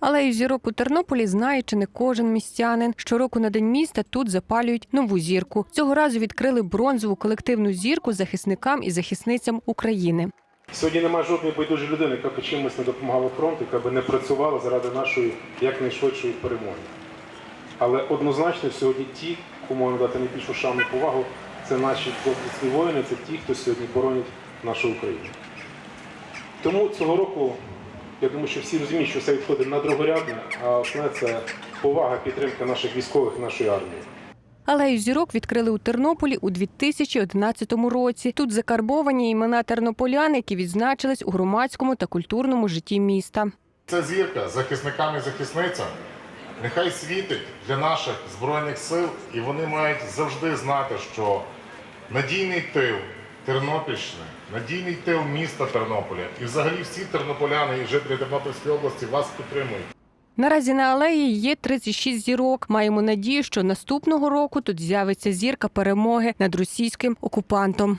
Алею зірок у Тернополі знає чи не кожен містянин. Щороку на день міста тут запалюють нову зірку. Цього разу відкрили бронзову колективну зірку захисникам і захисницям України. Сьогодні немає жодної байдужої людини, яка б чимось не допомагала фронту, яка б не працювала заради нашої якнайшвидшої перемоги. Але однозначно сьогодні ті, кому можна дати найбільшу шану повагу, це наші доблесні воїни, це ті, хто сьогодні боронять нашу Україну. Тому цього року я думаю, що всі розуміють, що це відходить на другорядне, а основне це повага, підтримка наших військових нашої армії. Алею зірок відкрили у Тернополі у 2011 році. Тут закарбовані імена тернополян, які відзначились у громадському та культурному житті міста. Ця зірка захисникам і захисницям нехай світить для наших збройних сил, і вони мають завжди знати, що надійний тил Тернопільщини, надійний тил міста Тернополя і взагалі всі тернополяни і жителі Тернопільської області вас підтримують. Наразі на алеї є 36 зірок. Маємо надію, що наступного року тут з'явиться зірка перемоги над російським окупантом.